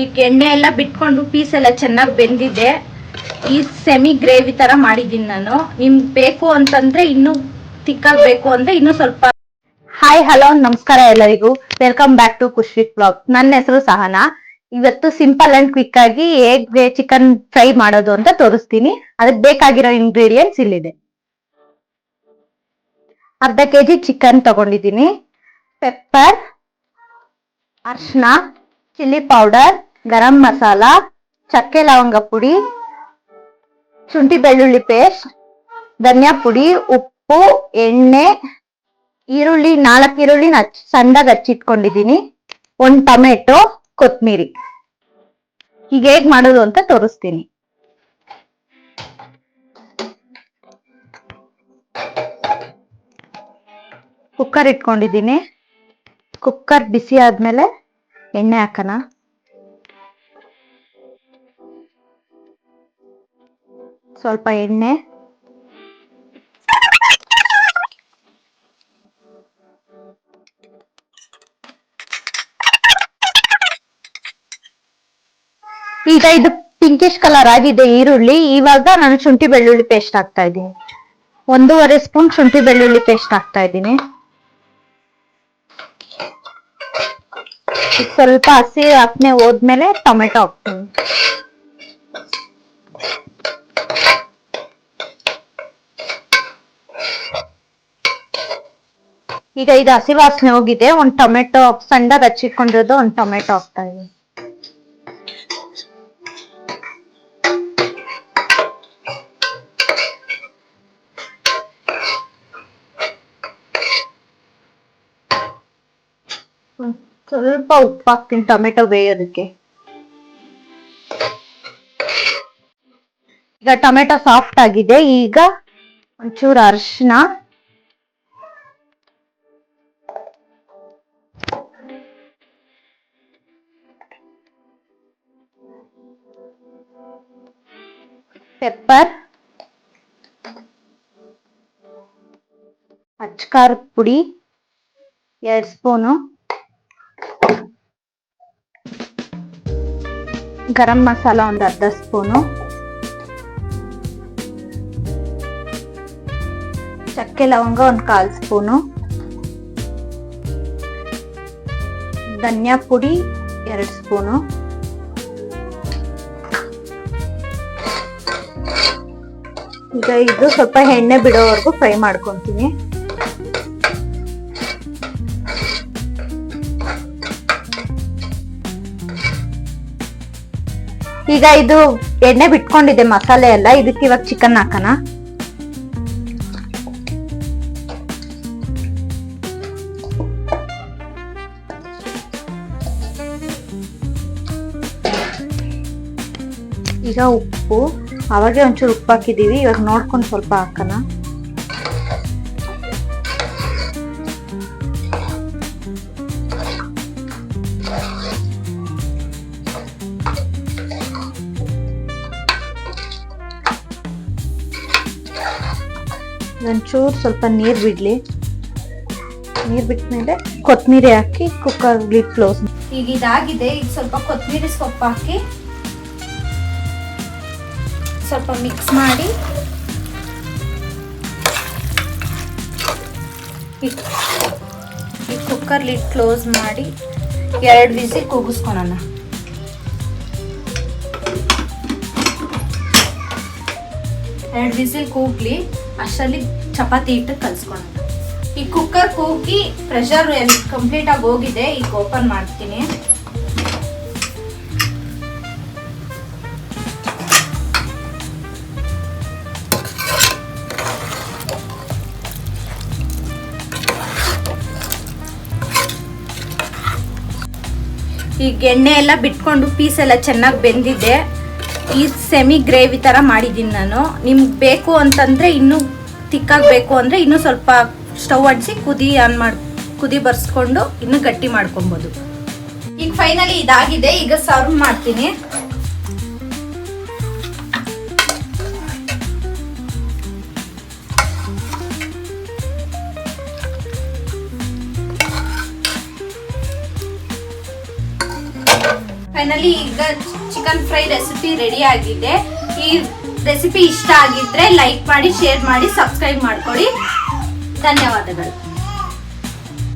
ಈಗ ಎಣ್ಣೆ ಎಲ್ಲ ಬಿಟ್ಕೊಂಡು ಪೀಸ್ ಎಲ್ಲ ಚೆನ್ನಾಗಿ ಬೆಂದಿದೆ. ಈ ಸೆಮಿ ಗ್ರೇವಿ ತರ ಮಾಡಿದ್ದೀನಿ ನಾನು. ನಿಮ್ಗೆ ಬೇಕು ಅಂತಂದ್ರೆ ಇನ್ನು ತಿಕ್ಕಾಗ್ ಬೇಕು ಅಂದ್ರೆ ಇನ್ನು ಸ್ವಲ್ಪ ಹಾಯ್ ಹಲೋ ನಮಸ್ಕಾರ ಎಲ್ಲರಿಗೂ. Welcome back to Khushi blog ನನ್ನ ಹೆಸರು ಸಹನಾ. ಇವತ್ತು ಸಿಂಪಲ್ ಅಂಡ್ ಕ್ವಿಕ್ ಆಗಿ ಹೇಗ್ ಚಿಕನ್ ಫ್ರೈ ಮಾಡೋದು ಅಂತ ತೋರಿಸ್ತೀನಿ. ಅದಕ್ಕೆ ಬೇಕಾಗಿರೋ ಇಂಗ್ರೀಡಿಯೆಂಟ್ಸ್ ಇಲ್ಲಿದೆ. ಅರ್ಧ ಕೆಜಿ ಚಿಕನ್ ತಗೊಂಡಿದ್ದೀನಿ. ಪೆಪ್ಪರ್ ಅರ್ಶಿನ ಚಿಲ್ಲಿ ಪೌಡರ್, ಗರಂ ಮಸಾಲ, ಚಕ್ಕೆ ಲವಂಗ ಪುಡಿ ಶುಂಠಿ ಬೆಳ್ಳುಳ್ಳಿ ಪೇಸ್ಟ್, ಧನಿಯಾ ಪುಡಿ, ಉಪ್ಪು, ಎಣ್ಣೆ, ಈರುಳ್ಳಿ, ನಾಲ್ಕು ಈರುಳ್ಳಿ ಹಚ್ ಸಣ್ಣಗೆ ಹಚ್ಚಿಟ್ಕೊಂಡಿದ್ದೀನಿ. ಒಂದು ಟೊಮೆಟೊ, ಕೊತ್ಮೀರಿ. ಈಗ ಹೇಗೆ ಮಾಡೋದು ಅಂತ ತೋರಿಸ್ತೀನಿ. ಕುಕ್ಕರ್ ಇಟ್ಕೊಂಡಿದ್ದೀನಿ. ಕುಕ್ಕರ್ ಬಿಸಿ ಆದ್ಮೇಲೆ ಎಣ್ಣೆ ಹಾಕೋಣ ಸ್ವಲ್ಪ ಎಣ್ಣೆ. ಈಗ ಇದು ಪಿಂಕಿಶ್ ಕಲರ್ ಆಗಿದೆ ಈರುಳ್ಳಿ. ಇವಾಗ ನಾನು ಶುಂಠಿ ಬೆಳ್ಳುಳ್ಳಿ ಪೇಸ್ಟ್ ಹಾಕ್ತಾ ಇದ್ದೀನಿ. ಒಂದೂವರೆ ಸ್ಪೂನ್ ಶುಂಠಿ ಬೆಳ್ಳುಳ್ಳಿ ಪೇಸ್ಟ್ ಹಾಕ್ತಾ ಇದ್ದೀನಿ. ಸ್ವಲ್ಪ ಹಸಿ ವಾಸನೆ ಹೋದ್ಮೇಲೆ ಟೊಮೆಟೊ ಹಾಕ್ತೀನಿ. ಈಗ ಇದು ಹಸಿ ವಾಸನೆ ಹೋಗಿದೆ. ಒಂದ್ ಟೊಮೆಟೊ ಸಣ್ಣದಾಗಿ ಹಚ್ಚಿಟ್ಕೊಂಡಿರೋದು ಒಂದ್ ಟೊಮೆಟೊ ಹಾಕ್ತಾ ಇದ್ದೀನಿ. ಒಂದ್ ಸ್ವಲ್ಪ ಉಪ್ಪು ಹಾಕ್ತೀನಿ, ಟೊಮೆಟೊ ಬೇಯೋದಕ್ಕೆ. ಈಗ ಟೊಮೆಟೊ ಸಾಫ್ಟ್ ಆಗಿದೆ, ಈಗ ಒಂಚೂರು ಅರಿಶಿನ. ಪೆಪ್ಪರ್ ಅಚ್ಕಾರದ ಪುಡಿ, ಎರಡು ಸ್ಪೂನು. ಗರಂ ಮಸಾಲ ಒಂದು ಅರ್ಧ ಸ್ಪೂನು ಚಕ್ಕೆ ಲವಂಗ ಒಂದು ಕಾಲ್ ಸ್ಪೂನು ಧನಿಯಾ ಪುಡಿ ಎರಡು ಸ್ಪೂನು ಈಗ ಇದು ಸ್ವಲ್ಪ ಎಣ್ಣೆ ಬಿಡೋವರೆಗೂ ಫ್ರೈ ಮಾಡ್ಕೊಂತೀನಿ. ಈಗ ಇದು ಎಣ್ಣೆ ಬಿಟ್ಕೊಂಡಿದೆ, ಮಸಾಲೆ ಎಲ್ಲ. ಇದಕ್ಕೆ ಇವಾಗ ಚಿಕನ್ ಹಾಕೋಣ. ಈಗ ಉಪ್ಪು. ಅವಾಗೆ ಒಂಚೂರು ಉಪ್ಪು ಹಾಕಿದ್ದೀವಿ. ಇವಾಗ ನೋಡ್ಕೊಂಡು ಸ್ವಲ್ಪ ಹಾಕೋಣ. ಒಂಚೂರು ಸ್ವಲ್ಪ ನೀರು ಬಿಡಲಿ. ನೀರು ಬಿಟ್ಮೇಲೆ ಕೊತ್ತಂಬರಿ ಹಾಕಿ ಕುಕ್ಕರ್ ಲಿಡ್ ಕ್ಲೋಸ್ ಈಗ ಇದಾಗಿದೆ, ಈಗ ಸ್ವಲ್ಪ ಕೊತ್ತಂಬರಿ ಸೊಪ್ಪು ಹಾಕಿ ಸ್ವಲ್ಪ ಮಿಕ್ಸ್ ಮಾಡಿ ಈ ಕುಕ್ಕರ್ ಲಿಡ್ ಕ್ಲೋಸ್ ಮಾಡಿ ಎರಡು ವಿಸಿಲ್ ಕೂಗಿಸ್ಕೊಳೋಣ. ಎರಡು ವಿಸಿಲ್ ಕೂಗ್ಲಿ. ಅಷ್ಟರಲ್ಲಿ ಚಪಾತಿ ಹಿಟ್ಟು ಕಲ್ಸ್ಕೊಳೋಣ. ಈ ಕುಕ್ಕರ್ ಕೂಗಿ ಪ್ರೆಷರ್ ಕಂಪ್ಲೀಟ್ ಆಗಿ ಹೋಗಿದೆ, ಈಗ ಓಪನ್ ಮಾಡ್ತೀನಿ. ಈಗ ಎಣ್ಣೆ ಎಲ್ಲ ಬಿಟ್ಕೊಂಡು ಪೀಸ್ ಎಲ್ಲ ಚೆನ್ನಾಗಿ ಬೆಂದಿದೆ. ಈ ಸೆಮಿ ಗ್ರೇವಿ ತರ ಮಾಡಿದ್ದೀನಿ ನಾನು. ನಿಮ್ಗೆ ಬೇಕು ಅಂತಂದ್ರೆ ಇನ್ನೂ ತಿಕ್ಕಾಗಿ ಬೇಕು ಅಂದ್ರೆ ಇನ್ನೂ ಸ್ವಲ್ಪ ಸ್ಟವ್ ಅಂಟಿಸಿ ಕುದಿ ಆನ್ ಮಾಡಿ, ಕುದಿ ಬರ್ಸ್ಕೊಂಡು ಇನ್ನು ಗಟ್ಟಿ ಮಾಡ್ಕೊಬೋದು. ಈಗ ಫೈನಲಿ ಇದಾಗಿದೆ. ಈಗ ಸರ್ವ್ ಮಾಡ್ತೀನಿ. ಫೈನಲಿ ಈಗ ಚಿಕನ್ ಫ್ರೈ ರೆಸಿಪಿ ರೆಡಿ ಆಗಿದೆ. ಈ ರೆಸಿಪಿ ಇಷ್ಟ ಆಗಿದ್ರೆ ಲೈಕ್ ಮಾಡಿ, ಶೇರ್ ಮಾಡಿ, ಸಬ್ಸ್ಕ್ರೈಬ್ ಮಾಡ್ಕೊಳ್ಳಿ. ಧನ್ಯವಾದಗಳು.